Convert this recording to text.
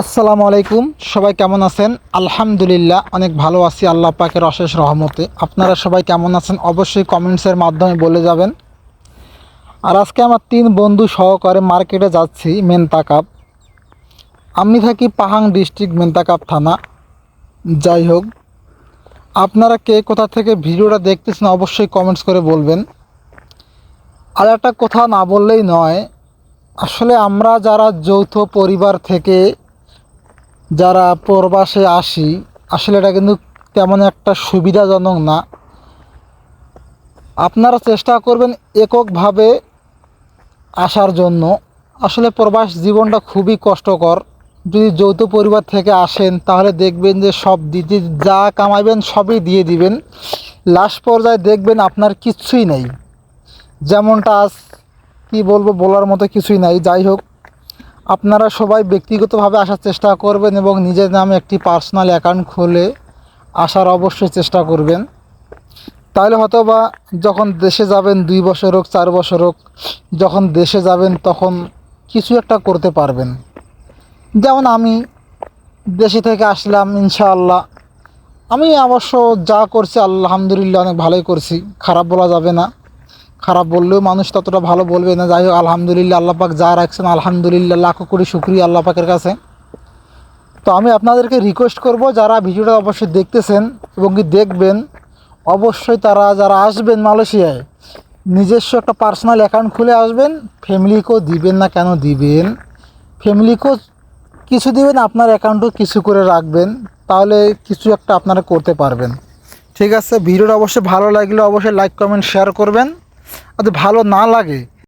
আসসালামু আলাইকুম। সবাই কেমন আছেন? আলহামদুলিল্লাহ, অনেক ভালো আছি আল্লাহ পাকের অশেষ রহমতে। আপনারা সবাই কেমন আছেন? অবশ্যই কমেন্টসের মাধ্যমে বলে যাবেন। আর আজকে আমার তিন বন্ধু সহকারে মার্কেটে যাচ্ছি, মেনতাকাপ। আমি থাকি পাহাং ডিস্ট্রিক্ট, মেনতাকাপ থানা। যাই হোক, আপনারা কে কোথা থেকে ভিডিওটা দেখতেছেন অবশ্যই কমেন্টস করে বলবেন। আর একটা কথা না বললেই নয়, আসলে আমরা যারা যৌথ পরিবার থেকে যারা প্রবাসে আসি, আসলে এটা কিন্তু তেমন একটা সুবিধাজনক না। আপনারা চেষ্টা করবেন এককভাবে আসার জন্য। আসলে প্রবাস জীবনটা খুবই কষ্টকর। যদি যৌথ পরিবার থেকে আসেন, তাহলে দেখবেন যে সব দিতে যা কামাইবেন সবই দিয়ে দিবেন। লাস্ট পর্যায়ে দেখবেন আপনার কিচ্ছুই নেই। যেমনটা আজ কী বলব বলার মতো কিছুই নাই। যাই হোক আপনারা সবাই ব্যক্তিগতভাবে আসার চেষ্টা করবেন এবং নিজের নামে একটি পার্সোনাল অ্যাকাউন্ট খুলে আসার অবশ্যই চেষ্টা করবেন। তাহলে হয়তো বা যখন দেশে যাবেন, দুই বছর হোক, চার বছর হোক, যখন দেশে যাবেন তখন কিছু একটা করতে পারবেন। যেমন আমি দেশে থেকে আসলাম, ইনশাআল্লাহ। আমি অবশ্য যা করছি, আলহামদুলিল্লাহ অনেক ভালোই করছি। খারাপ বলা যাবে না। খারাপ বললেও মানুষ ততটা ভালো বলবে না। যাই হোক, আলহামদুলিল্লাহ আল্লাহ পাক যা রাখছেন, আলহামদুলিল্লাহ লাখো কোটি শুক্রিয়া আল্লাহ পাকের কাছে। তো আমি আপনাদেরকে রিকোয়েস্ট করব, যারা ভিডিওটা অবশ্যই দেখতেছেন এবং কি দেখবেন, অবশ্যই তারা যারা আসবেন মালয়েশিয়ায়, নিজস্ব একটা পার্সোনাল অ্যাকাউন্ট খুলে আসবেন ফ্যামিলিকেও দিবেন না কেন দিবেন? ফ্যামিলিকেও কিছু দিবেন, আপনার অ্যাকাউন্টও কিছু করে রাখবেন, তাহলে কিছু একটা আপনারা করতে পারবেন। ঠিক আছে, ভিডিওটা অবশ্যই ভালো লাগলে অবশ্যই লাইক কমেন্ট শেয়ার করবেন। আর যদি ভালো না লাগে